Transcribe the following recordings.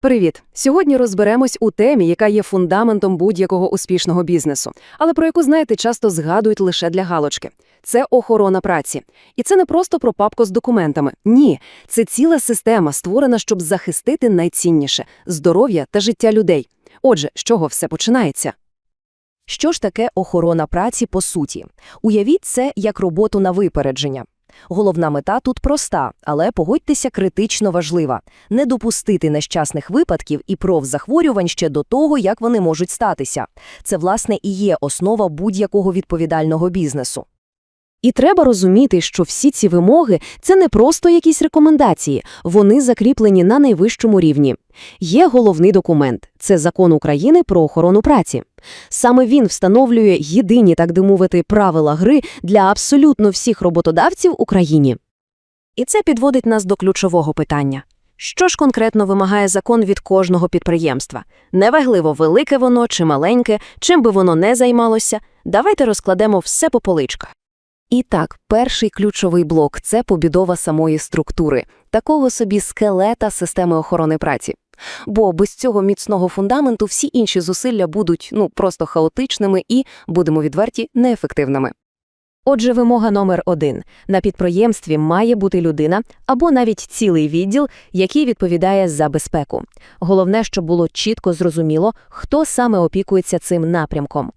Привіт! Сьогодні розберемось у темі, яка є фундаментом будь-якого успішного бізнесу, але про яку, знаєте, часто згадують лише для галочки. Це охорона праці. І це не просто про папку з документами. Ні, це ціла система, створена, щоб захистити найцінніше здоров'я та життя людей. Отже, з чого все починається? Що ж таке охорона праці по суті? Уявіть це як роботу на випередження. Головна мета тут проста, але погодьтеся критично важлива – не допустити нещасних випадків і профзахворювань ще до того, як вони можуть статися. Це, власне, і є основа будь-якого відповідального бізнесу. І треба розуміти, що всі ці вимоги – це не просто якісь рекомендації, вони закріплені на найвищому рівні. Є головний документ – це Закон України про охорону праці. Саме він встановлює єдині, так би мовити, правила гри для абсолютно всіх роботодавців Україні. І це підводить нас до ключового питання. Що ж конкретно вимагає закон від кожного підприємства? Неважливо, велике воно чи маленьке, чим би воно не займалося, давайте розкладемо все по поличках. І так, перший ключовий блок – це побудова самої структури, такого собі скелета системи охорони праці. Бо без цього міцного фундаменту всі інші зусилля будуть, ну, просто хаотичними і, будемо відверті, неефективними. Отже, вимога номер один. На підприємстві має бути людина або навіть цілий відділ, який відповідає за безпеку. Головне, щоб було чітко зрозуміло, хто саме опікується цим напрямком.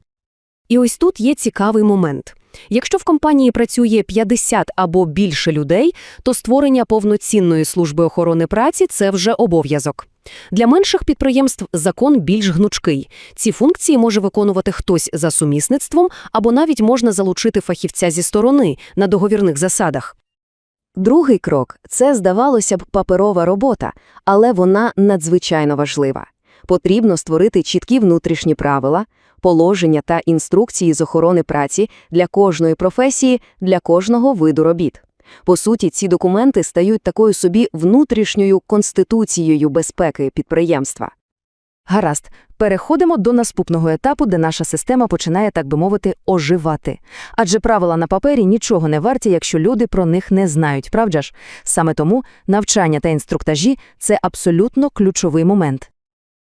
І ось тут є цікавий момент. Якщо в компанії працює 50 або більше людей, то створення повноцінної служби охорони праці – це вже обов'язок. Для менших підприємств закон більш гнучкий. Ці функції може виконувати хтось за сумісництвом або навіть можна залучити фахівця зі сторони на договірних засадах. Другий крок – це, здавалося б, паперова робота, але вона надзвичайно важлива. Потрібно створити чіткі внутрішні правила, положення та інструкції з охорони праці для кожної професії, для кожного виду робіт. По суті, ці документи стають такою собі внутрішньою конституцією безпеки підприємства. Гаразд, переходимо до наступного етапу, де наша система починає, так би мовити, оживати. Адже правила на папері нічого не варті, якщо люди про них не знають, правда ж? Саме тому навчання та інструктажі – це абсолютно ключовий момент.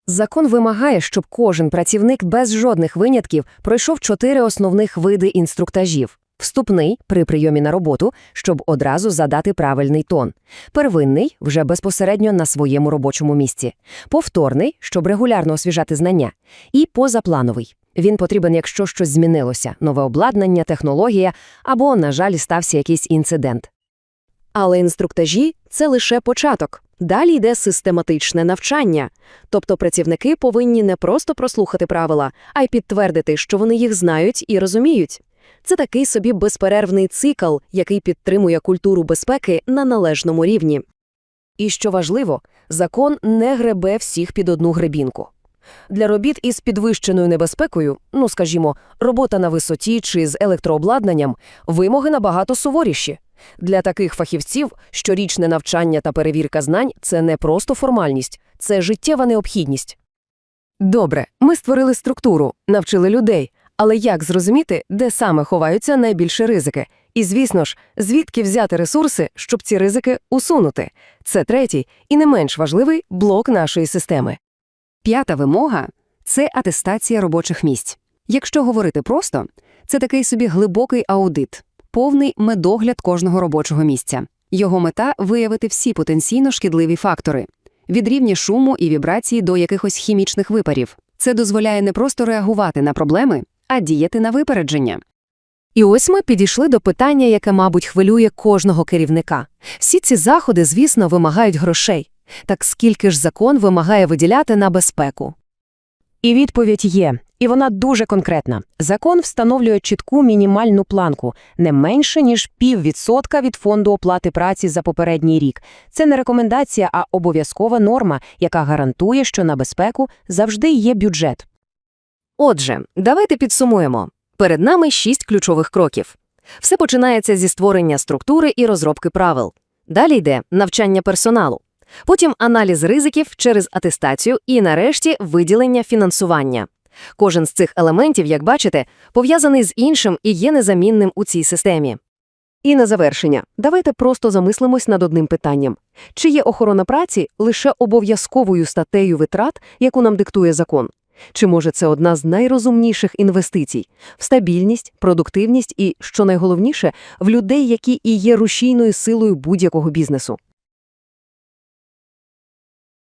Закон вимагає, щоб кожен працівник без жодних винятків пройшов чотири основних види інструктажів. Вступний – при прийомі на роботу, щоб одразу задати правильний тон. Первинний – вже безпосередньо на своєму робочому місці. Повторний – щоб регулярно освіжати знання. І позаплановий. Він потрібен, якщо щось змінилося – нове обладнання, технологія або, на жаль, стався якийсь інцидент. Але інструктажі – це лише початок. Далі йде систематичне навчання. Тобто працівники повинні не просто прослухати правила, а й підтвердити, що вони їх знають і розуміють. Це такий собі безперервний цикл, який підтримує культуру безпеки на належному рівні. І що важливо, закон не гребе всіх під одну гребінку. Для робіт із підвищеною небезпекою, ну скажімо, робота на висоті чи з електрообладнанням, вимоги набагато суворіші. Для таких фахівців щорічне навчання та перевірка знань – це не просто формальність, це життєва необхідність. Добре, ми створили структуру, навчили людей, але як зрозуміти, де саме ховаються найбільші ризики? І, звісно ж, звідки взяти ресурси, щоб ці ризики усунути? Це третій і не менш важливий блок нашої системи. П'ята вимога – це атестація робочих місць. Якщо говорити просто, це такий собі глибокий аудит, повний медогляд кожного робочого місця. Його мета – виявити всі потенційно шкідливі фактори – від рівня шуму і вібрації до якихось хімічних випарів. Це дозволяє не просто реагувати на проблеми, а діяти на випередження. І ось ми підійшли до питання, яке, мабуть, хвилює кожного керівника. Всі ці заходи, звісно, вимагають грошей. Так скільки ж закон вимагає виділяти на безпеку? І відповідь є, і вона дуже конкретна. Закон встановлює чітку мінімальну планку – не менше, ніж піввідсотка від фонду оплати праці за попередній рік. Це не рекомендація, а обов'язкова норма, яка гарантує, що на безпеку завжди є бюджет. Отже, давайте підсумуємо. Перед нами шість ключових кроків. Все починається зі створення структури і розробки правил. Далі йде навчання персоналу. Потім аналіз ризиків через атестацію і, нарешті, виділення фінансування. Кожен з цих елементів, як бачите, пов'язаний з іншим і є незамінним у цій системі. І на завершення, давайте просто замислимось над одним питанням. Чи є охорона праці лише обов'язковою статтею витрат, яку нам диктує закон? Чи може це одна з найрозумніших інвестицій в стабільність, продуктивність і, що найголовніше, в людей, які і є рушійною силою будь-якого бізнесу?